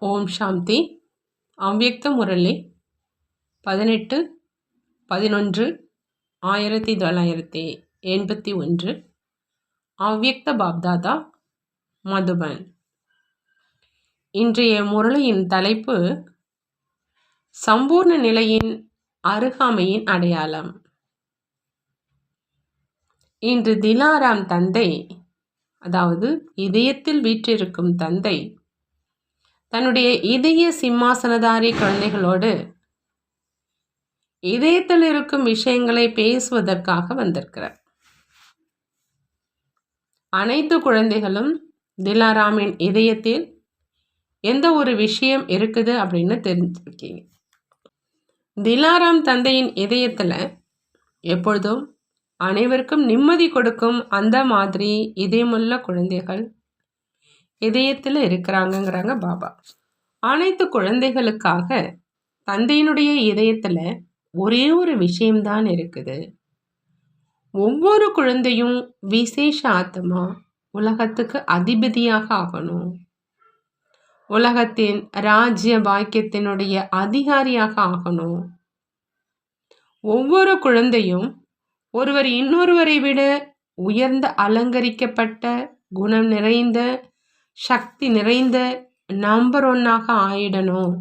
ஓம் சாந்தி. அவ்யக்த முரளி. பதினெட்டு பதினொன்று ஆயிரத்தி தொள்ளாயிரத்தி எண்பத்தி ஒன்று. அவ்யக்த பாப்தாதா மதுபன். இன்றைய முரளியின் தலைப்பு சம்பூர்ண நிலையின் அருகாமையின் அடையாளம். இன்று திலாராம் தந்தை அதாவது இதயத்தில் வீற்றிருக்கும் தந்தை தன்னுடைய இதய சிம்மாசனதாரி குழந்தைகளோடு இதயத்தில் இருக்கும் விஷயங்களை பேசுவதற்காக வந்திருக்கிறார். அனைத்து குழந்தைகளும் திலாராமின் இதயத்தில் எந்த ஒரு விஷயம் இருக்குது அப்படின்னு தெரிஞ்சிருக்கீங்க. திலாராம் தந்தையின் இதயத்தில் எப்பொழுதும் அனைவருக்கும் நிம்மதி கொடுக்கும் அந்த மாதிரி இதயமுள்ள குழந்தைகள் இதயத்தில் இருக்கிறாங்கங்கிறாங்க பாபா. அனைத்து குழந்தைகளுக்காக தந்தையினுடைய இதயத்தில் ஒரே ஒரு விஷயம்தான் இருக்குது. ஒவ்வொரு குழந்தையும் விசேஷ ஆத்மா உலகத்துக்கு அதிபதியாக ஆகணும். உலகத்தின் ராஜ்ய பாக்கியத்தினுடைய அதிகாரியாக ஆகணும். ஒவ்வொரு குழந்தையும் ஒருவர் இன்னொருவரை விட உயர்ந்த அலங்கரிக்கப்பட்ட குணம் நிறைந்த சக்தி நிறைந்த நம்பர் ஒன்னாக ஆயிடணும்.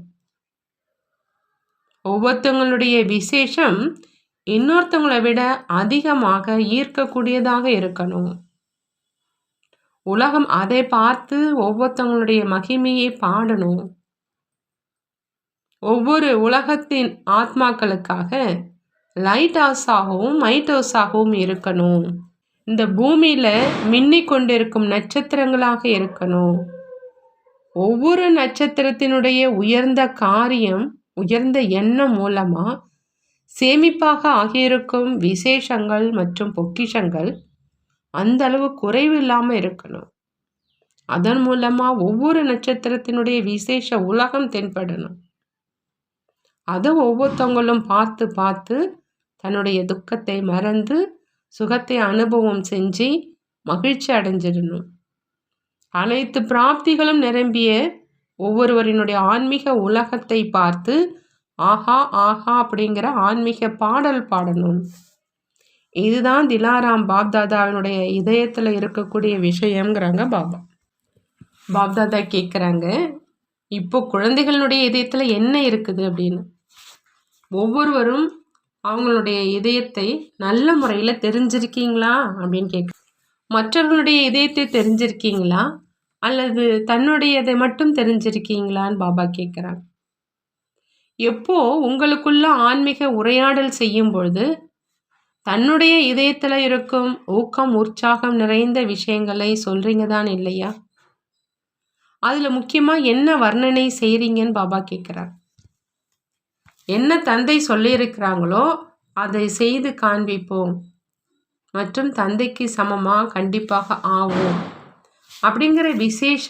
ஒவ்வொருத்தவங்களுடைய விசேஷம் இன்னொருத்தவங்களை விட அதிகமாக ஈர்க்கக்கூடியதாக இருக்கணும். உலகம் அதை பார்த்து ஒவ்வொருத்தவங்களுடைய மகிமையை பாடணும். ஒவ்வொரு உலகத்தின் ஆத்மாக்களுக்காக லைட் ஹவுஸாகவும் மைட் ஹவுஸாகவும் இருக்கணும். இந்த பூமியில் மின்னிக் கொண்டிருக்கும் நட்சத்திரங்களாக இருக்கணும். ஒவ்வொரு நட்சத்திரத்தினுடைய உயர்ந்த காரியம் உயர்ந்த எண்ணம் மூலமாக சேமிப்பாக ஆகியிருக்கும் விசேஷங்கள் மற்றும் பொக்கிஷங்கள் அந்த அளவு குறைவு இல்லாமல் இருக்கணும். அதன் மூலமாக ஒவ்வொரு நட்சத்திரத்தினுடைய விசேஷ உலகம் தென்படணும். அதை ஒவ்வொருத்தவங்களும் பார்த்து பார்த்து தன்னுடைய துக்கத்தை மறந்து சுகத்தை அனுபவம் செஞ்சு மகிழ்ச்சி அடைஞ்சிடணும். அனைத்து பிராப்திகளும் நிரம்பிய ஒவ்வொருவரினுடைய ஆன்மீக உலகத்தை பார்த்து ஆஹா ஆஹா அப்படிங்கிற ஆன்மீக பாடல் பாடணும். இதுதான் திலாராம் பாப்தாதாவினுடைய இதயத்தில் இருக்கக்கூடிய விஷயங்கிறாங்க பாபா. பாப்தாதா கேட்குறாங்க இப்போ குழந்தைகளுடைய இதயத்தில் என்ன இருக்குது? அப்படின்னு. ஒவ்வொருவரும் அவங்களுடைய இதயத்தை நல்ல முறையில் தெரிஞ்சிருக்கீங்களா அப்படின்னு கேட்க மற்றவர்களுடைய இதயத்தை தெரிஞ்சிருக்கீங்களா? அல்லது தன்னுடையதை மட்டும் தெரிஞ்சிருக்கீங்களான்னு பாபா கேட்குறாங்க. எப்போ உங்களுக்குள்ள ஆன்மீக உரையாடல் செய்யும் பொழுது தன்னுடைய இதயத்தில் இருக்கும் ஊக்கம் உற்சாகம் நிறைந்த விஷயங்களை சொல்கிறீங்க தான் இல்லையா? அதில் முக்கியமாக என்ன வர்ணனை செய்கிறீங்கன்னு பாபா கேட்குறார். என்ன தந்தை சொல்லியிருக்கிறாங்களோ அதை செய்து காண்பிப்போம். மற்றும் தந்தைக்கு சமமாக கண்டிப்பாக ஆவோம். அப்படிங்கிற விசேஷ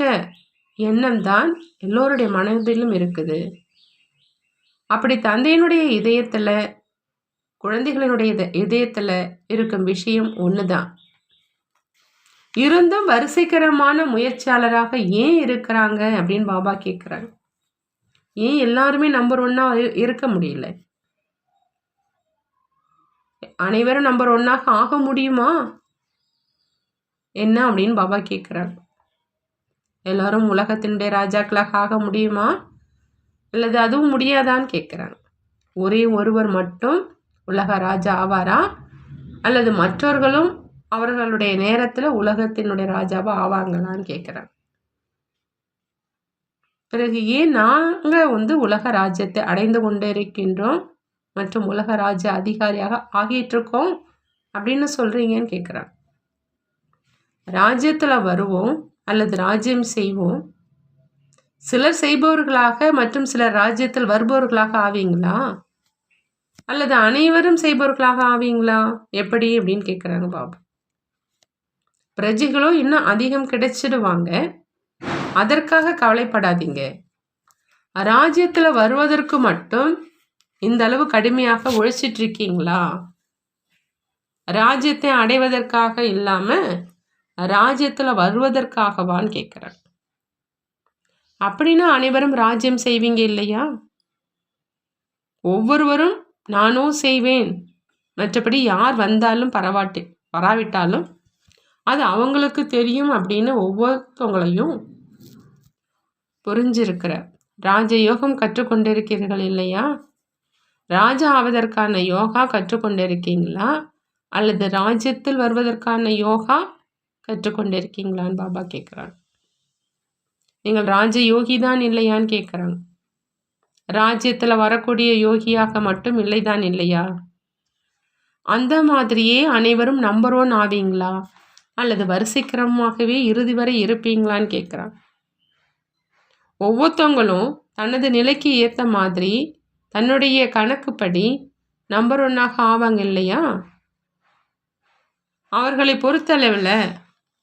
எண்ணம் தான் எல்லோருடைய மனதிலும் இருக்குது. அப்படி தந்தையினுடைய இதயத்தில் குழந்தைகளினுடைய இதயத்தில் இருக்கும் விஷயம் ஒன்று தான் இருந்தும் வரிசைக்கரமான முயற்சியாளராக ஏன் இருக்கிறாங்க அப்படின்னு பாபா கேட்குறாங்க ஏன் எல்லாருமே நம்பர் ஒன்னாக இருக்க முடியல? அனைவரும் நம்பர் ஒன்னாக ஆக முடியுமா? என்ன அப்படின்னு பாபா கேட்குறாங்க எல்லாரும் உலகத்தினுடைய ராஜாக்களாக ஆக முடியுமா? அல்லது அதுவும் முடியாதான்னு கேட்குறாங்க ஒரே ஒருவர் மட்டும் உலக ராஜா ஆவாரா? அல்லது மற்றவர்களும் அவர்களுடைய நேரத்தில் உலகத்தினுடைய ராஜாவாக ஆவாங்களான்னு கேட்குறாங்க பிறகு ஏன் நாங்கள் வந்து உலக ராஜ்யத்தை அடைந்து கொண்டே இருக்கின்றோம் மற்றும் உலக ராஜ்ய அதிகாரியாக ஆகிட்டுருக்கோம் அப்படின்னு சொல்கிறீங்கன்னு கேட்குறாங்க ராஜ்யத்தில் வருவோம் அல்லது ராஜ்யம் செய்வோம். சிலர் செய்பவர்களாக மற்றும் சிலர் ராஜ்யத்தில் வருபவர்களாக ஆவீங்களா? அல்லது அனைவரும் செய்பவர்களாக ஆவீங்களா? எப்படி அப்படின்னு கேட்குறாங்க பாபு. பிரஜைகளும் இன்னும் அதிகம் கிடைச்சிடுவாங்க. அதற்காக கவலைப்படாதீங்க. ராஜ்யத்தில் வருவதற்கு மட்டும் இந்த அளவு கடுமையாக உழைச்சிட்டு இருக்கீங்களா ராஜ்யத்தை அடைவதற்காக இல்லாமல் ராஜ்யத்தில் வருவதற்காகவான்னு கேட்குறாங்க அப்படின்னா அனைவரும் ராஜ்யம் செய்வீங்க இல்லையா? ஒவ்வொருவரும் நானும் செய்வேன். மற்றபடி யார் வந்தாலும் பரவாட்டி வராவிட்டாலும் அது அவங்களுக்கு தெரியும் அப்படின்னு ஒவ்வொருத்தவங்களையும் புரிஞ்சிருக்கிற. ராஜயோகம் கற்றுக்கொண்டிருக்கிறீர்கள் இல்லையா? ராஜா ஆவதற்கான யோகா கற்றுக்கொண்டிருக்கீங்களா? அல்லது ராஜ்யத்தில் வருவதற்கான யோகா கற்றுக்கொண்டிருக்கீங்களான்னு பாபா கேட்குறாங்க நீங்கள் ராஜ யோகி தான் இல்லையான்னு கேட்குறாங்க ராஜ்யத்தில் வரக்கூடிய யோகியாக மட்டும் இல்லைதான் இல்லையா? அந்த மாதிரியே அனைவரும் நம்பர் ஒன் ஆவீங்களா? அல்லது வரிசைக்கிரமமாகவே இறுதி வரை இருப்பீங்களான்னு கேட்குறான் ஒவ்வொருத்தவங்களும் தனது நிலைக்கு ஏற்ற மாதிரி தன்னுடைய கணக்குப்படி நம்பர் ஒன்னாக ஆவாங்க இல்லையா? அவர்களை பொறுத்தளவில்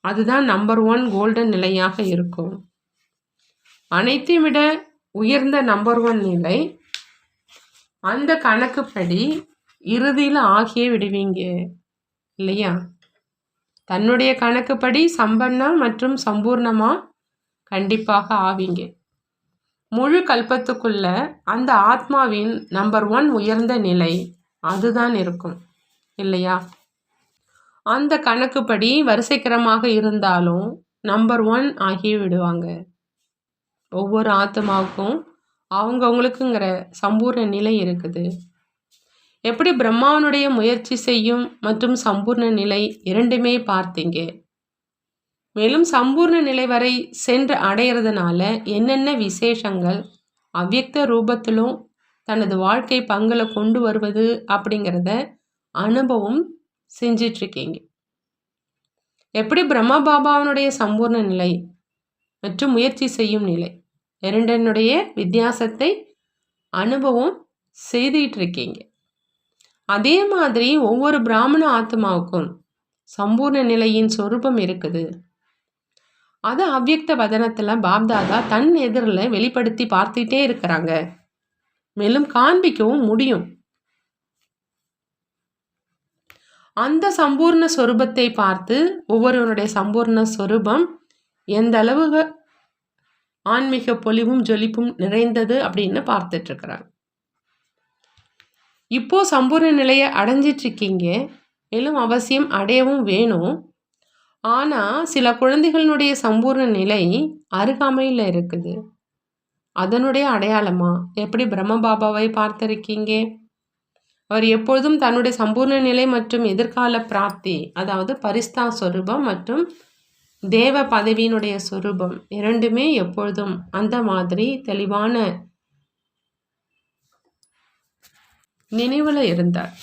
அதுதான் நம்பர் ஒன் கோல்டன் நிலையாக இருக்கும். அனைத்தையும் விட உயர்ந்த நம்பர் ஒன் நிலை அந்த கணக்குப்படி இறுதியில் ஆகியே விடுவீங்க இல்லையா? தன்னுடைய கணக்குப்படி சம்பன்னா மற்றும் சம்பூர்ணமாக கண்டிப்பாக ஆவீங்க. முழு கல்பத்துக்குள்ள அந்த ஆத்மாவின் நம்பர் ஒன் உயர்ந்த நிலை அதுதான் இருக்கும் இல்லையா? அந்த கணக்குப்படி வரிசைக்கிரமாக இருந்தாலும் நம்பர் ஒன் ஆகி விடுவாங்க. ஒவ்வொரு ஆத்மாவுக்கும் அவங்கவுங்களுக்குங்கிற சம்பூர்ண நிலை இருக்குது. எப்படி பிரம்மாவனுடைய முயற்சி செய்யும் மற்றும் சம்பூர்ண நிலை இரண்டுமே பார்த்தீங்க. மேலும் சம்பூர்ண நிலை வரை சென்று அடையிறதுனால என்னென்ன விசேஷங்கள் அவ்வியக்த ரூபத்திலும் தனது வாழ்க்கை பங்கில் கொண்டு வருவது அப்படிங்கிறத அனுபவம் செஞ்சிட்ருக்கீங்க. எப்படி பிரம்ம பாபாவனுடைய சம்பூர்ண நிலை மற்றும் முயற்சி செய்யும் நிலை இரண்டனுடைய வித்தியாசத்தை அனுபவம் செய்துகிட்டு இருக்கீங்க அதே மாதிரி ஒவ்வொரு பிராமண ஆத்மாவுக்கும் சம்பூர்ண நிலையின் சொரூபம் இருக்குது. அதை அவ்வியக்த வதனத்தில் பாப்தாதா தன் எதிரில் வெளிப்படுத்தி பார்த்துட்டே இருக்கிறாங்க. மேலும் காண்பிக்கவும் முடியும். அந்த சம்பூர்ண சொரூபத்தை பார்த்து ஒவ்வொருவனுடைய சம்பூர்ண சொரூபம் எந்த அளவு ஆன்மீக பொலிவும் ஜொலிப்பும் நிறைந்தது அப்படின்னு பார்த்துட்ருக்குறாங்க இப்போது சம்பூர்ண நிலையை அடைஞ்சிட்ருக்கீங்க. மேலும் அவசியம் அடையவும் வேணும். ஆனால் சில குழந்தைகளினுடைய சம்பூர்ண நிலை அருகாமையில் இருக்குது. அதனுடைய அடையாளமா? எப்படி பிரம்ம பாபாவை பார்த்திருக்கீங்க? அவர் எப்பொழுதும் தன்னுடைய சம்பூர்ண நிலை மற்றும் எதிர்கால பிராப்தி அதாவது பரிஸ்தா சொரூபம் மற்றும் தேவ பதவியினுடைய சொரூபம் இரண்டுமே எப்பொழுதும் அந்த மாதிரி தெளிவான நினைவில் இருந்தார்.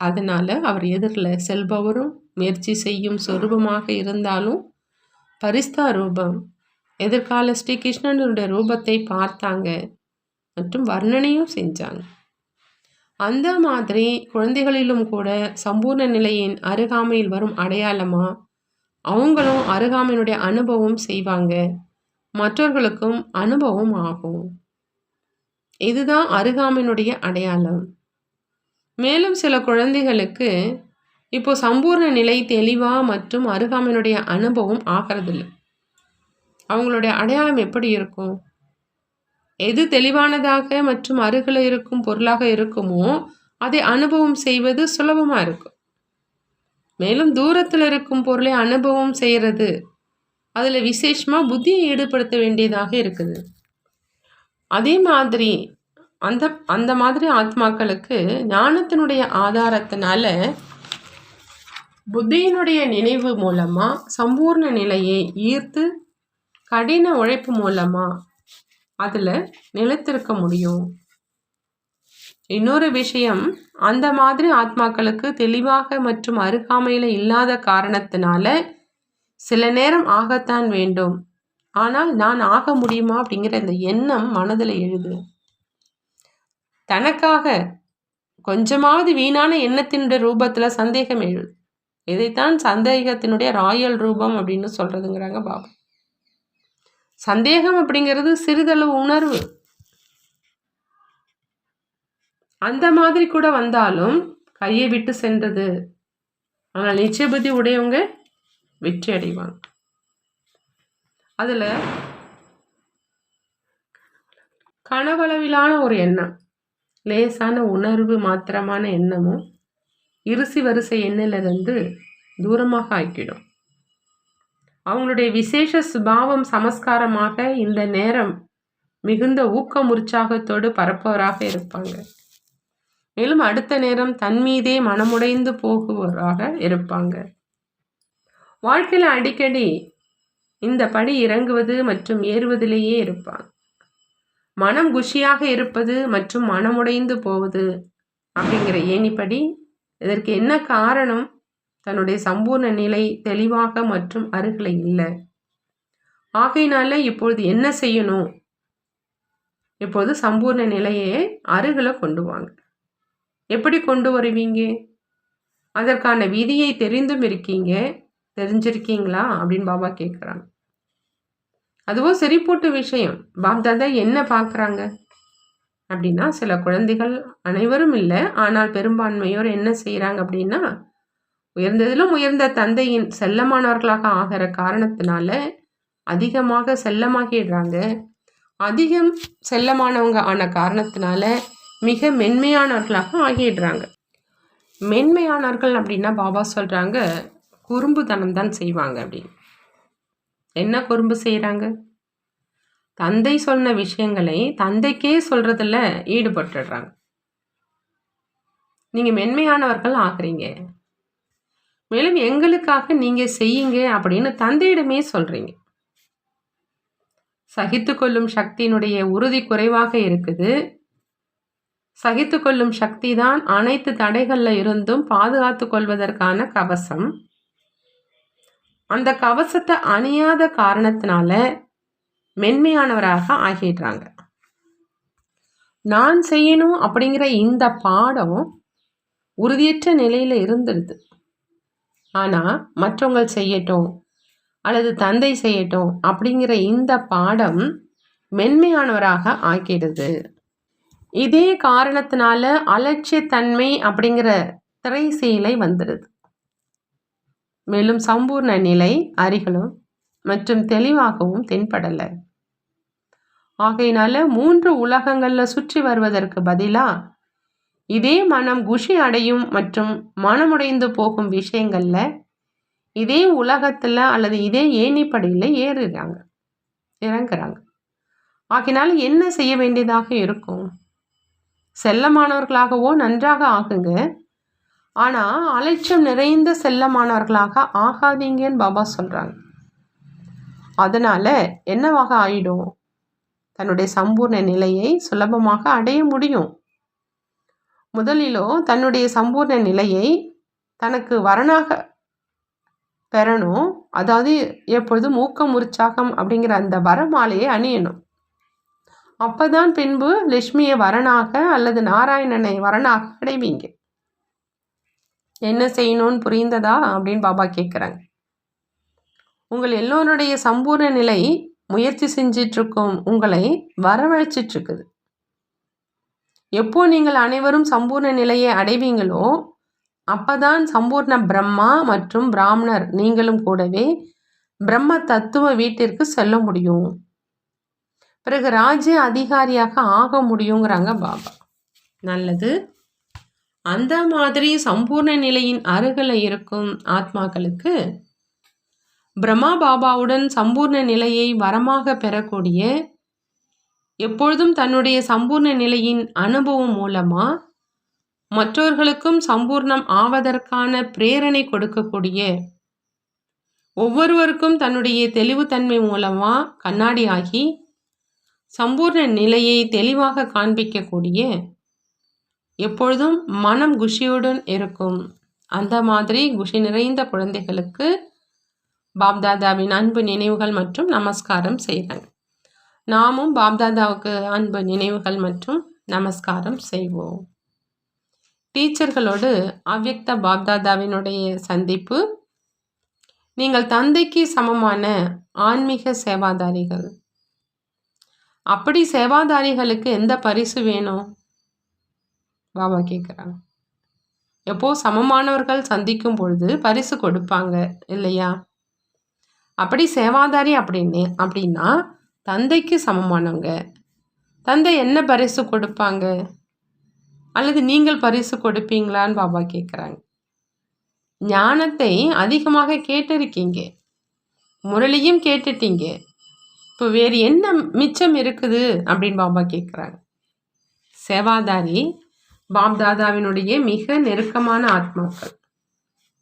அதனால் அவர் எதிரில் செல்பவரும் முயற்சி செய்யும் சொரூபமாக இருந்தாலும் பரிஸ்தா ரூபம் எதிர்கால ஸ்ரீ கிருஷ்ணனுடைய ரூபத்தை பார்த்தாங்க மற்றும் வர்ணனையும் செஞ்சாங்க. அந்த மாதிரி குழந்தைகளிலும் கூட சம்பூர்ண நிலையின் அருகாமையில் வரும் அடையாளமாக அவங்களும் அருகாமையினுடைய அனுபவம் செய்வாங்க. மற்றவர்களுக்கும் அனுபவம் ஆகும். இதுதான் அருகாமையினுடைய அடையாளம். மேலும் சில குழந்தைகளுக்கு இப்போ சம்பூர்ண நிலை தெளிவாக மற்றும் அருகாமையினுடைய அனுபவம் ஆகிறதில்ல. அவங்களுடைய அடையாளம் எப்படி இருக்கும்? எது தெளிவானதாக மற்றும் அருகில் இருக்கும் பொருளாக இருக்குமோ அதை அனுபவம் செய்வது சுலபமாக இருக்கும். மேலும் தூரத்தில் இருக்கும் பொருளை அனுபவம் செய்கிறது அதில் விசேஷமாக புத்தியை ஈடுபடுத்த வேண்டியதாக இருக்குது. அதே மாதிரி அந்த அந்த மாதிரி ஆத்மாக்களுக்கு ஞானத்தினுடைய ஆதாரத்தினால புத்தியினுடைய நினைவு மூலமாக சம்பூர்ண நிலையை ஈர்த்து கடின உழைப்பு மூலமாக அதில் நிலைத்திருக்க முடியும். இன்னொரு விஷயம் அந்த மாதிரி ஆத்மாக்களுக்கு தெளிவாக மற்றும் அருகாமையில் இல்லாத காரணத்தினால சில நேரம் ஆகத்தான் வேண்டும். ஆனால் நான் ஆக முடியுமா அப்படிங்கிற இந்த எண்ணம் மனதில் எழுது. தனக்காக கொஞ்சமாவது வீணான எண்ணத்தினுடைய ரூபத்தில் சந்தேகம் எழுது. இதைத்தான் சந்தேகத்தினுடைய ராயல் ரூபம் அப்படின்னு சொல்கிறதுங்கிறாங்க பாபா. சந்தேகம் அப்படிங்கிறது சிறிதளவு உணர்வு. அந்த மாதிரி கூட வந்தாலும் கையை விட்டு சென்றது. ஆனால் நிச்சய புத்தி உடையவங்க வெற்றி அடைவாங்க. அதில் கனவளவிலான ஒரு எண்ணம். லேசான உணர்வு மாத்திரமான எண்ணமும் இருசி வரிசை எண்ணிலிருந்து தூரமாக ஆக்கிடும். அவங்களுடைய விசேஷ சுபாவம் சமஸ்காரமாக இந்த நேரம் மிகுந்த ஊக்கம் உற்சாகத்தோடு பரப்பவராக இருப்பாங்க. மேலும் அடுத்த நேரம் தன் மீதே மனமுடைந்து போகுவராக இருப்பாங்க. வாழ்க்கையில் அடிக்கடி இந்த படி இறங்குவது மற்றும் ஏறுவதிலேயே இருப்பாங்க. மனம் குஷியாக இருப்பது மற்றும் மனமுடைந்து போவது அப்படிங்கிற ஏணிப்படி இதற்கு என்ன காரணம்? தன்னுடைய சம்பூர்ண நிலை தெளிவாக மற்றும் அருகில் இல்லை. ஆகையினால இப்பொழுது என்ன செய்யணும்? இப்போது சம்பூர்ண நிலையை அருகில் கொண்டு வாங்க. எப்படி கொண்டு வருவீங்க? அதற்கான விதியை தெரிந்தும் இருக்கீங்க. தெரிஞ்சிருக்கீங்களா? அப்படின்னு பாபா கேட்குறாங்க அதுவும் சரி போட்டு விஷயம். பாப்தாதா என்ன பார்க்குறாங்க? அப்படின்னா சில குழந்தைகள் அனைவரும் இல்லை ஆனால் பெரும்பான்மையோர் என்ன செய்கிறாங்க அப்படின்னா உயர்ந்ததிலும் உயர்ந்த தந்தையின் செல்லமானவர்களாக ஆகிற காரணத்தினால அதிகமாக செல்லமாகிடுறாங்க. அதிகம் செல்லமானவங்க ஆன காரணத்தினால மிக மென்மையானவர்களாக ஆகிடுறாங்க. மென்மையானவர்கள் அப்படின்னா பாபா சொல்கிறாங்க குறும்புத்தனம் தான் செய்வாங்க அப்படின்னு. என்ன குறும்பு செய்கிறாங்க தந்தை சொன்ன விஷயங்களை தந்தைக்கே சொல்கிறதில் ஈடுபட்டுடுறாங்க. நீங்கள் மென்மையானவர்கள் ஆகுறீங்க. மேலும் எங்களுக்காக நீங்கள் செய்யுங்க அப்படின்னு தந்தையிடமே சொல்கிறீங்க சகித்து கொள்ளும் சக்தியினுடைய உறுதி குறைவாக இருக்குது. சகித்து கொள்ளும் சக்தி தான் அனைத்து தடைகளில் இருந்தும் பாதுகாத்து கொள்வதற்கான கவசம். அந்த கவசத்தை அணியாத காரணத்தினால மென்மையானவராக ஆகிடுறாங்க. நான் செய்யணும் அப்படிங்கிற இந்த பாடம் உறுதியற்ற நிலையில் இருந்துடுது. ஆனால் மற்றவங்க செய்யட்டும் அல்லது தந்தை செய்யட்டும் அப்படிங்கிற இந்த பாடம் மென்மையானவராக ஆக்கிடுது இதே காரணத்தினால அலட்சியத்தன்மை அப்படிங்கிற திரை செயலை வந்துடுது. மேலும் சம்பூர்ண நிலை அறிகளும் மற்றும் தெளிவாகவும் தென்படலை. ஆகையினால மூன்று உலகங்களில் சுற்றி வருவதற்கு பதிலாக இதே மனம் குஷி அடையும் மற்றும் மனமுடைந்து போகும் விஷயங்களில் இதே உலகத்தில் அல்லது இதே ஏணிப்படியில் ஏறுறாங்க இறங்குறாங்க. ஆகினால் என்ன செய்ய வேண்டியதாக இருக்கும்? செல்லமானவர்களாகவோ நன்றாக ஆகுங்க. ஆனால் அலட்சியம் நிறைந்த செல்லமானவர்களாக ஆகாதீங்கன்னு பாபா சொல்கிறாங்க அதனால் என்னவாக ஆயிடும்? தன்னுடைய சம்பூர்ண நிலையை சுலபமாக அடைய முடியும். முதலிலோ தன்னுடைய சம்பூர்ண நிலையை தனக்கு வரனாக பெறணும். அதாவது எப்பொழுதும் ஊக்கம் உற்சாகம் அப்படிங்கிற அந்த வரமாலையை அணியணும். அப்போதான் பின்பு லட்சுமியை வரனாக அல்லது நாராயணனை வரனாக அடைவீங்க. என்ன செய்யணும்னு புரிந்ததா அப்படின்னு பாபா கேட்குறாங்க உங்கள் எல்லோருடைய சம்பூர்ண நிலை முயற்சி செஞ்சிட்ருக்கும் உங்களை வரவழைச்சிட்ருக்குது. எப்போ நீங்கள் அனைவரும் சம்பூர்ண நிலையை அடைவீங்களோ அப்பதான் சம்பூர்ண பிரம்மா மற்றும் பிராமணர் நீங்களும் கூடவே பிரம்ம தத்துவ வீட்டிற்கு செல்ல முடியும். பிறகு ராஜ்ய அதிகாரியாக ஆக முடியுங்கிறாங்க பாபா. நல்லது. அந்த மாதிரி சம்பூர்ண நிலையின் அருகில் இருக்கும் ஆத்மாக்களுக்கு பிரம்மா பாபாவுடன் சம்பூர்ண நிலையை வரமாக பெறக்கூடிய எப்பொழுதும் தன்னுடைய சம்பூர்ண நிலையின் அனுபவம் மூலமாக மற்றவர்களுக்கும் சம்பூர்ணம் ஆவதற்கான பிரேரணை கொடுக்கக்கூடிய ஒவ்வொருவருக்கும் தன்னுடைய தெளிவுத்தன்மை மூலமாக கண்ணாடி ஆகி சம்பூர்ண நிலையை தெளிவாக காண்பிக்கக்கூடிய எப்பொழுதும் மனம் குஷியுடன் இருக்கும். அந்த மாதிரி குஷி நிறைந்த குழந்தைகளுக்கு பாப்தாதாவின் அன்பு நினைவுகள் மற்றும் நமஸ்காரம் செய்கிறாங்க நாமும் பாப்தாதாவுக்கு அன்பு நினைவுகள் மற்றும் நமஸ்காரம் செய்வோம். டீச்சர்களோடு அவ்வக்த பாப்தாதாவினுடைய சந்திப்பு. நீங்கள் தந்தைக்கு சமமான ஆன்மீக சேவாதாரிகள். அப்படி சேவாதாரிகளுக்கு எந்த பரிசு வேணும்? பாபா கேட்குறாங்க எப்போ சமமானவர்கள் சந்திக்கும் பொழுது பரிசு கொடுப்பாங்க இல்லையா? அப்படி சேவாதாரி அப்படின்னு அப்படின்னா தந்தைக்கு சமமானவங்க. தந்தை என்ன பரிசு கொடுப்பாங்க? அல்லது நீங்கள் பரிசு கொடுப்பீங்களான்னு பாபா கேட்குறாங்க ஞானத்தை அதிகமாக கேட்டிருக்கீங்க. முரளியும் கேட்டுட்டீங்க. இப்போ வேறு என்ன மிச்சம் இருக்குது அப்படின்னு பாபா கேட்குறாங்க சேவாதாரி பாப்தாதாவினுடைய மிக நெருக்கமான ஆத்மாக்கள்.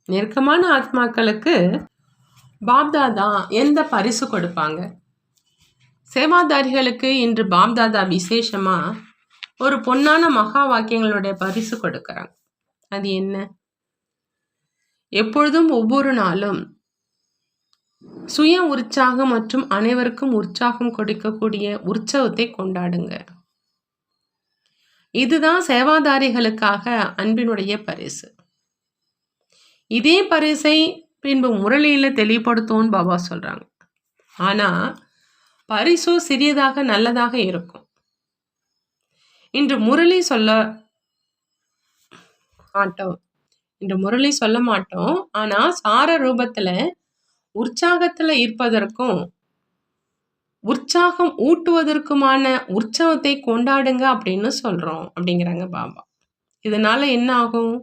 நெருக்கமான ஆத்மாக்களுக்கு பாப்தாதா எந்த பரிசு கொடுப்பாங்க? சேவாதாரிகளுக்கு இன்று பாப்தாதா விசேஷமாக ஒரு பொன்னான மகா வாக்கியங்களுடைய பரிசு கொடுக்குறாங்க. அது என்ன? எப்பொழுதும் ஒவ்வொரு நாளும் சுய உற்சாகம் மற்றும் அனைவருக்கும் உற்சாகம் கொடுக்கக்கூடிய உற்சவத்தை கொண்டாடுங்க. இதுதான் சேவாதாரிகளுக்காக அன்பினுடைய பரிசு. இதே பரிசை பின்பு முரளியில் தெளிவுபடுத்தும்னு பாபா சொல்கிறாங்க ஆனால் பரிசோ சிறியதாக நல்லதாக இருக்கும். இன்று முரளி சொல்ல மாட்டோம். இன்று முரளி சொல்ல மாட்டோம். ஆனால் சார ரூபத்தில் உற்சாகத்தில் இருப்பதற்கும் உற்சாகம் ஊட்டுவதற்குமான உற்சவத்தை கொண்டாடுங்க அப்படின்னு சொல்கிறோம் அப்படிங்கிறாங்க பாபா. இதனால் என்ன ஆகும்?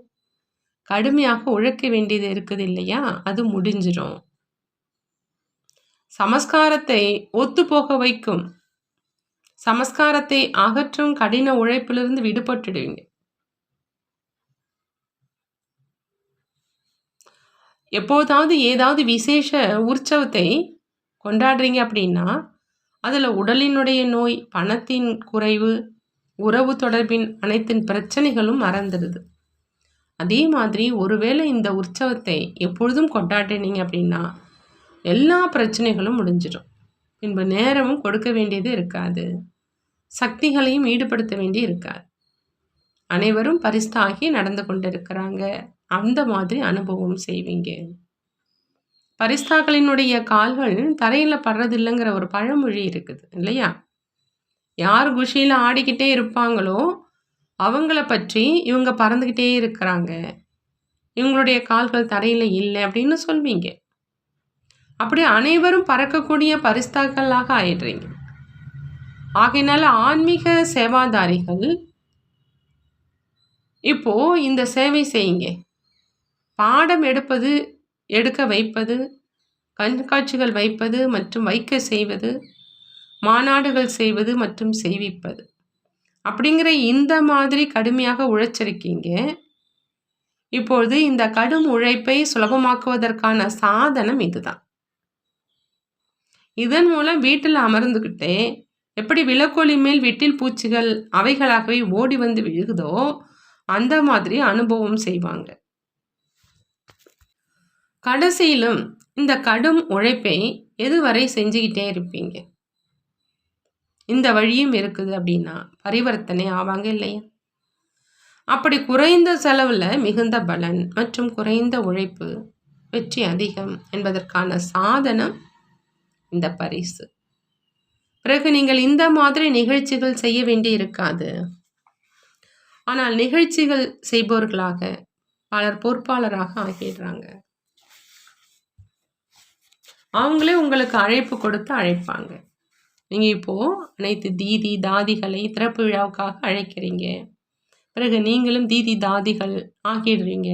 கடுமையாக உழைக்க வேண்டியது இருக்குது இல்லையா? அது முடிஞ்சிடும். சமஸ்காரத்தை ஒத்துப்போக வைக்கும். சமஸ்காரத்தை அகற்றும் கடின உழைப்பிலிருந்து விடுபட்டுடுவீங்க. எப்போதாவது ஏதாவது விசேஷ உற்சவத்தை கொண்டாடுறீங்க அப்படின்னா அதில் உடலினுடைய நோய் பணத்தின் குறைவு உறவு தொடர்பின் அனைத்தின் பிரச்சனைகளும் மறந்துடுது. அதே மாதிரி ஒருவேளை இந்த உற்சவத்தை எப்பொழுதும் கொண்டாடினீங்க அப்படின்னா எல்லா பிரச்சனைகளும் முடிஞ்சிடும். பின்பு நேரமும் கொடுக்க வேண்டியது இருக்காது. சக்திகளையும் ஈடுபடுத்த வேண்டி இருக்காது. அனைவரும் பரிஸ்தாகி நடந்து கொண்டிருக்கிறாங்க. அந்த மாதிரி அனுபவம் செய்வீங்க. பரிஸ்தாக்களினுடைய கால்கள் தரையில் படுறதில்லைங்கிற ஒரு பழமொழி இருக்குது இல்லையா? யார் குஷியில் ஆடிக்கிட்டே இருப்பாங்களோ அவங்கள பற்றி இவங்க பறந்துக்கிட்டே இருக்கிறாங்க. இவங்களுடைய கால்கள் தரையில் இல்லை அப்படின்னு சொல்வீங்க. அப்படி அனைவரும் பறக்கக்கூடிய பரிஸ்தாக்களாக ஆயிடுறீங்க. ஆகையினால ஆன்மீக சேவாதாரிகள் இப்போ இந்த சேவை செய்யுங்க. பாடம் எடுப்பது எடுக்க வைப்பது கண்காட்சிகள் வைப்பது மற்றும் வைக்க செய்வது மாநாடுகள் செய்வது மற்றும் செய்விப்பது. அப்படிங்கிற இந்த மாதிரி கடுமையாக உழைச்சிருக்கீங்க. இப்பொழுது இந்த கடும் உழைப்பை சுலபமாக்குவதற்கான சாதனம் இதுதான். இதன் மூலம் வீட்டில் அமர்ந்துக்கிட்டே எப்படி விலக்கோலி மேல் வீட்டில் பூச்சிகள் அவைகளாகவே ஓடி வந்து விழுகுதோ அந்த மாதிரி அனுபவம் செய்வாங்க. கடைசியிலும் இந்த கடும் உழைப்பை எதுவரை செஞ்சுக்கிட்டே இருப்பீங்க? இந்த வழியும் இருக்குது அப்படின்னா பரிவர்த்தனை ஆவாங்க இல்லையா? அப்படி குறைந்த செலவில் மிகுந்த பலன் மற்றும் குறைந்த உழைப்பு வெற்றி அதிகம் என்பதற்கான சாதனம் இந்த பரிசு. பிறகு நீங்கள் இந்த மாதிரி நிகழ்ச்சிகள் செய்ய வேண்டி இருக்காது. ஆனால் நிகழ்ச்சிகள் செய்பவர்களாக பலர் பொறுப்பாளராக ஆகிடுறாங்க. அவங்களே உங்களுக்கு அழைப்பு கொடுத்து அழைப்பாங்க. நீங்கள் இப்போது அனைத்து தீதி தாதிகளை திறப்பு விழாவுக்காக அழைக்கிறீங்க. பிறகு நீங்களும் தீதி தாதிகள் ஆகிடுறீங்க.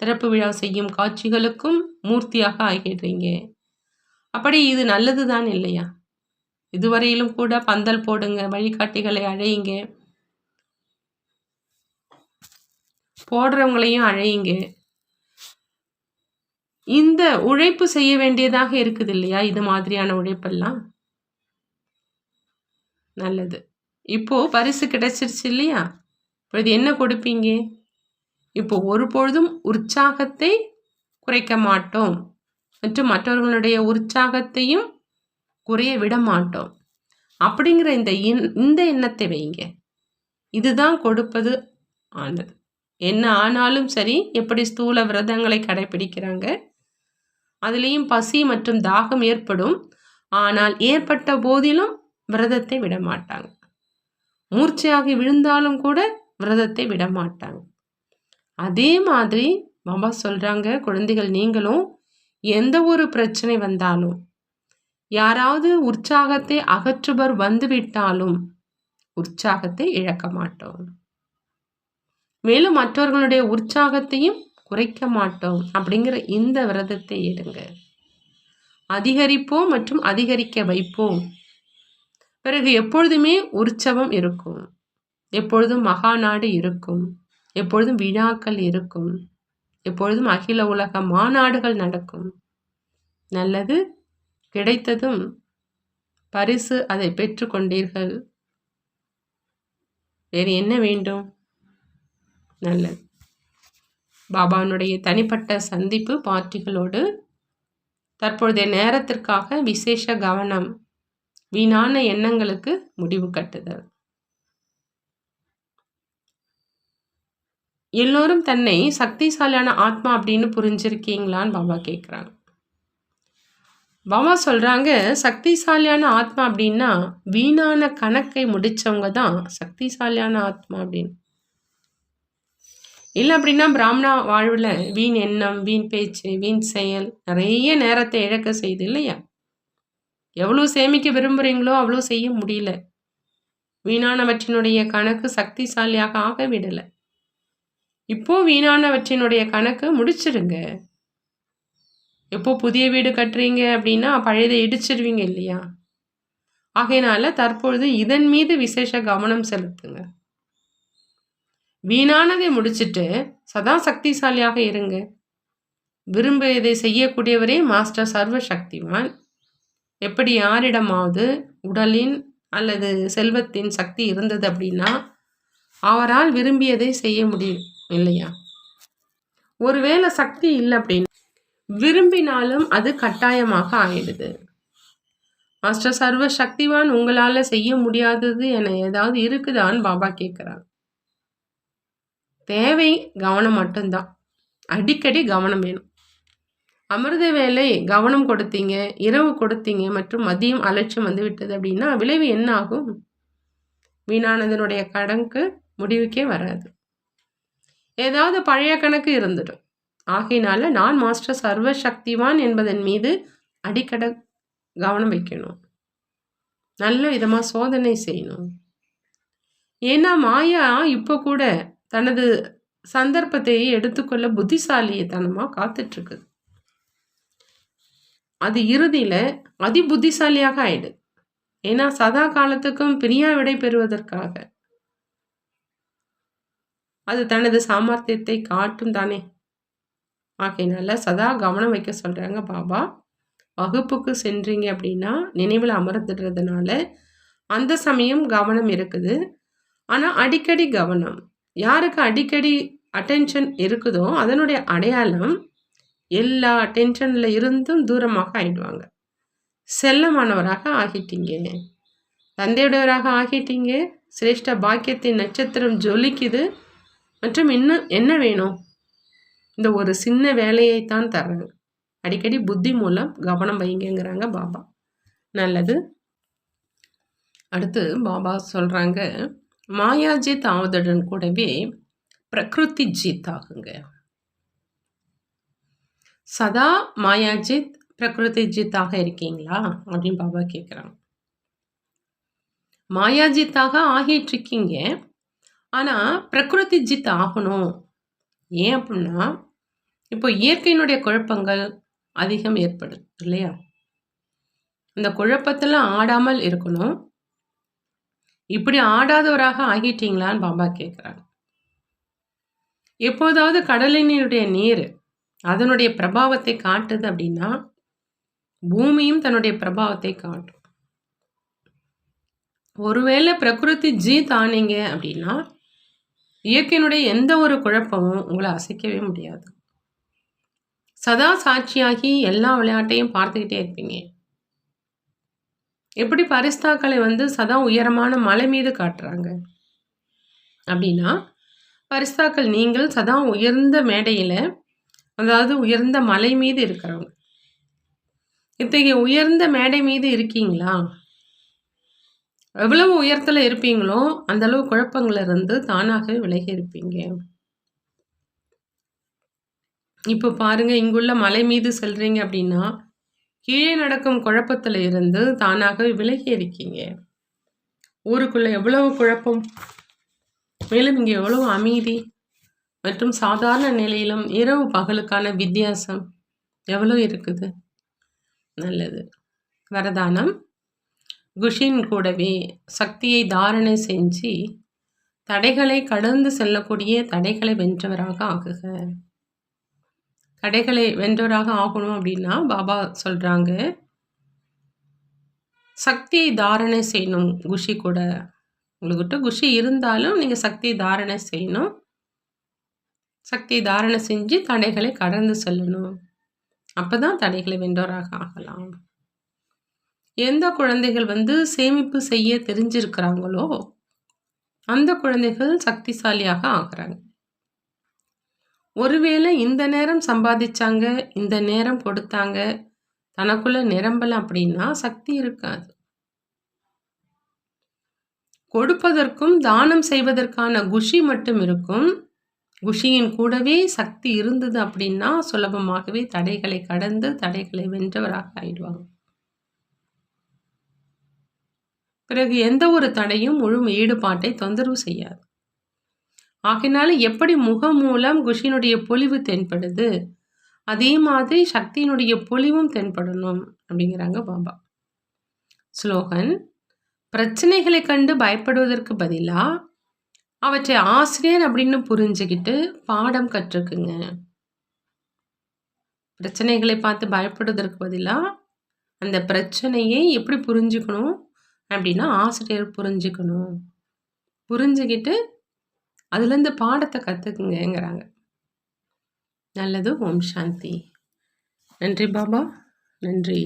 திறப்பு விழா செய்யும் காட்சிகளுக்கும் மூர்த்தியாக ஆகிடுறீங்க. அப்படி இது நல்லது தான் இல்லையா? இதுவரையிலும் கூட பந்தல் போடுங்க வழிகாட்டிகளை அழையுங்க. போடுறவங்களையும் அழையுங்க. இந்த உழைப்பு செய்ய வேண்டியதாக இருக்குது இல்லையா இது மாதிரியான உழைப்பெல்லாம். நல்லது. இப்போ பரிசு கிடைச்சிருச்சு இல்லையா? இப்பொழுது என்ன கொடுப்பீங்க? இப்போ ஒரு பொழுதும் உற்சாகத்தை குறைக்க மாட்டோம். மற்றும் மற்றவர்களுடைய உற்சாகத்தையும் குறைய விட மாட்டோம். அப்படிங்கிற இந்த இந்த எண்ணத்தை வைங்க. இதுதான் கொடுப்பது ஆனது. என்ன ஆனாலும் சரி எப்படி ஸ்தூல விரதங்களை கடைபிடிக்கிறாங்க? அதுலேயும் பசி மற்றும் தாகம் ஏற்படும். ஆனால் ஏற்பட்ட போதிலும் விரதத்தை விட மாட்டாங்க. மூர்ச்சையாகி விழுந்தாலும் கூட விரதத்தை விட மாட்டாங்க. அதே மாதிரி பாபா சொல்கிறாங்க குழந்தைகள் நீங்களும் எந்த ஒரு பிரச்சனை வந்தாலும் யாராவது உற்சாகத்தை அகற்றுபவர் வந்துவிட்டாலும் உற்சாகத்தை இழக்க மாட்டோம். மேலும் மற்றவர்களுடைய உற்சாகத்தையும் குறைக்க மாட்டோம் அப்படிங்கிற இந்த விரதத்தை எடுங்க. அதிகரிப்போம் மற்றும் அதிகரிக்க வைப்போம். பிறகு எப்பொழுதுமே உற்சவம் இருக்கும். எப்பொழுதும் மகாநாடு இருக்கும். எப்பொழுதும் விழாக்கள் இருக்கும். எப்பொழுதும் அகில உலக மாநாடுகள் நடக்கும். நல்லது கிடைத்ததும் பரிசு அதை பெற்றுக்கொண்டீர்கள் வேறு என்ன வேண்டும்? நல்லது. பாபானுடைய தனிப்பட்ட சந்திப்பு பார்ட்டிகளோடு தற்பொழுதைய நேரத்திற்காக விசேஷ கவனம் வீணான எண்ணங்களுக்கு முடிவு கட்டுதல். எல்லோரும் தன்னை சக்திசாலியான ஆத்மா அப்படின்னு புரிஞ்சிருக்கீங்களான்னு பாபா கேட்குறாங்க பாபா சொல்கிறாங்க சக்திசாலியான ஆத்மா அப்படின்னா வீணான கணக்கை முடித்தவங்க தான் சக்திசாலியான ஆத்மா அப்படின்னு. இல்லை அப்படின்னா பிராமணா வாழ்வில் வீண் எண்ணம் வீண் பேச்சு வீண் செயல் நிறைய நேரத்தை இழக்க செய்யுது இல்லையா? எவ்வளோ சேமிக்க விரும்புகிறீங்களோ அவ்வளோ செய்ய முடியல. வீணானவற்றினுடைய கணக்கு சக்திசாலியாக ஆக விடலை. இப்போ வீணானவற்றினுடைய கணக்கு முடிச்சிருங்க. எப்போ புதிய வீடு கட்டுறீங்க அப்படின்னா பழையதை இடிச்சிருவீங்க இல்லையா? ஆகையினால தற்பொழுது இதன் மீது விசேஷ கவனம் செலுத்துங்க. வீணானதை முடிச்சுட்டு சதா சக்திசாலியாக இருங்க. விரும்பியதை செய்யக்கூடியவரே மாஸ்டர் சர்வ சக்திவான் எப்படி யாரிடமாவது உடலின் அல்லது செல்வத்தின் சக்தி இருந்தது அப்படின்னா அவரால் விரும்பியதை செய்ய முடியும் இல்லையா? ஒருவேளை சக்தி இல்லை அப்படின்னு விரும்பினாலும் அது கட்டாயமாக ஆயிடுது. மாஸ்டர் சர்வ சக்திவான் உங்களால் செய்ய முடியாதது என ஏதாவது இருக்குதான்னு பாபா கேட்குறாங்க தேவை கவனம் மட்டும்தான். அடிக்கடி கவனம் வேணும். அமிர்த வேலை கவனம் கொடுத்தீங்க இரவு கொடுத்தீங்க மற்றும் மதியம் அலட்சியம் வந்து விட்டது அப்படின்னா விளைவு என்ன ஆகும்? வீணானதனுடைய கணக்கு முடிவுக்கே வராது. ஏதாவது பழைய கணக்கு இருந்துடும். ஆகையினால நான் மாஸ்டர் சர்வ சக்திவான் என்பதன் மீது அடிக்கட கவனம் வைக்கணும். நல்ல விதமாக சோதனை செய்யணும். ஏன்னா மாயா இப்போ கூட தனது சந்தர்ப்பத்தை எடுத்துக்கொள்ள புத்திசாலியத்தனமாக காத்துட்ருக்கு. அது இறுதியில் அதி புத்திசாலியாக ஆயிடுது ஏன்னா சதா காலத்துக்கும் பிரியா விடை பெறுவதற்காக. அது தனது சாமர்த்தியத்தை காட்டும் தானே. ஆகையினால சதா கவனம் வைக்க சொல்கிறாங்க பாபா. வகுப்புக்கு சென்றீங்க அப்படின்னா நினைவில் அமர்ந்துடுறதுனால அந்த சமயம் கவனம் இருக்குது. ஆனால் அடிக்கடி கவனம். யாருக்கு அடிக்கடி அட்டென்ஷன் இருக்குதோ அதனுடைய அடையாளம் எல்லா டென்ஷனில் இருந்தும் தூரமாக ஆகிடுவாங்க செல்லமானவராக ஆகிட்டீங்க. தந்தையுடையவராக ஆகிட்டீங்க. சிரேஷ்ட பாக்கியத்தின் நட்சத்திரம் ஜொலிக்குது. மற்றும் இன்னும் என்ன வேணும்? இந்த ஒரு சின்ன வேலையைத்தான் தர்றாங்க. அடிக்கடி புத்தி மூலம் கவனம் வைங்கிறாங்க பாபா. நல்லது. அடுத்து பாபா சொல்கிறாங்க மாயாஜித் ஆவதுடன் கூடவே பிரகிருதி ஜித் ஆகுங்க சதா மாயாஜித் பிரகிருதி ஜித்தாக இருக்கீங்களா? அப்படின்னு பாபா கேட்குறாங்க மாயாஜித்தாக ஆகிட்டு இருக்கீங்க. ஆனால் பிரகிருதி ஜித் ஆகணும். ஏன் அப்படின்னா இப்போ இயற்கையினுடைய குழப்பங்கள் அதிகம் ஏற்படுது இல்லையா? இந்த குழப்பத்தில் ஆடாமல் இருக்கணும். இப்படி ஆடாதவராக ஆகிட்டீங்களான்னு பாபா கேட்குறாங்க எப்போதாவது கடலினுடைய நீர் அதனுடைய பிரபாவத்தை காட்டுது அப்படின்னா பூமியும் தன்னுடைய பிரபாவத்தை காட்டும். ஒருவேளை பிரகிருதி ஜி தானீங்க அப்படின்னா இயற்கையினுடைய எந்த ஒரு குழப்பமும் உங்களை அசைக்கவே முடியாது. சதா சாட்சியாகி எல்லா விளையாட்டையும் பார்த்துக்கிட்டே இருப்பீங்க. எப்படி பரிஸ்தாக்களை வந்து சதா உயரமான மலை மீது காட்டுறாங்க? அப்படின்னா பரிஸ்தாக்கள் நீங்கள் சதா உயர்ந்த மேடையில் அதாவது உயர்ந்த மலை மீது இருக்கிறவங்க. இத்தகைய உயர்ந்த மேடை மீது இருக்கீங்களா? எவ்வளவு உயரத்தில் இருப்பீங்களோ அந்தளவு அளவு இருந்து தானாகவே விலகி இருப்பீங்க. இப்போ பாருங்கள் இங்குள்ள மலை மீது செல்கிறீங்க அப்படின்னா கீழே நடக்கும் குழப்பத்தில் இருந்து தானாக விலகி இருக்கீங்க ஊருக்குள்ளே எவ்வளவு குழப்பம்? மேலும் இங்கே எவ்வளவு அமைதி? மற்றும் சாதாரண நிலையிலும் இரவு பகலுக்கான வித்தியாசம் எவ்வளோ இருக்குது? நல்லது. வரதானம். குஷின் கூடவே சக்தியை தாரணை செஞ்சு தடைகளை கடந்து செல்லக்கூடிய தடைகளை வென்றவராக ஆகுக. தடைகளை வென்றவராக ஆகணும் அப்படின்னா பாபா சொல்கிறாங்க சக்தியை தாரணை செய்யணும். குஷி கூட உங்கள்கிட்ட குஷி இருந்தாலும் நீங்கள் சக்தியை தாரணை செய்யணும். சக்தியை தாரணை செஞ்சு தடைகளை கடந்து செல்லணும். அப்போ தான் தடைகளை வென்றவராக ஆகலாம். எந்த குழந்தைகள் வந்து சேமிப்பு செய்ய தெரிஞ்சிருக்கிறாங்களோ அந்த குழந்தைகள் சக்திசாலியாக ஆகிறாங்க. ஒருவேளை இந்த நேரம் சம்பாதிச்சாங்க இந்த நேரம் கொடுத்தாங்க தனக்குள்ள நிரம்பல அப்படின்னா சக்தி இருக்காது. கொடுப்பதற்கும் தானம் செய்வதற்கான குஷி மட்டும் இருக்கும். குஷியின் கூடவே சக்தி இருந்தது அப்படின்னா சுலபமாகவே தடைகளை கடந்து தடைகளை வென்றவராக ஆயிடுவாங்க. பிறகு எந்த ஒரு தடையும் முழு ஈடுபாட்டை தொந்தரவு செய்யாது. ஆகினால எப்படி முகம் மூலம் குஷினுடைய பொலிவு தென்படுது? அதே மாதிரி சக்தியினுடைய பொலிவும் தென்படணும் அப்படிங்கிறாங்க பாபா. ஸ்லோகன் பிரச்சனைகளை கண்டு பயப்படுவதற்கு பதிலாக அவற்றை ஆசிரியர் அப்படின்னு புரிஞ்சுக்கிட்டு பாடம் கற்றுக்குங்க. பிரச்சனைகளை பார்த்து பயப்படுவதற்கு பதிலாக அந்த பிரச்சனையை எப்படி புரிஞ்சுக்கணும்? அப்படின்னா ஆசிரியர் புரிஞ்சுக்கணும். புரிஞ்சுக்கிட்டு அதுலேருந்து பாடத்தை கற்றுக்குங்கிறாங்க நல்லது ஓம் சாந்தி. நன்றி பாபா நன்றி.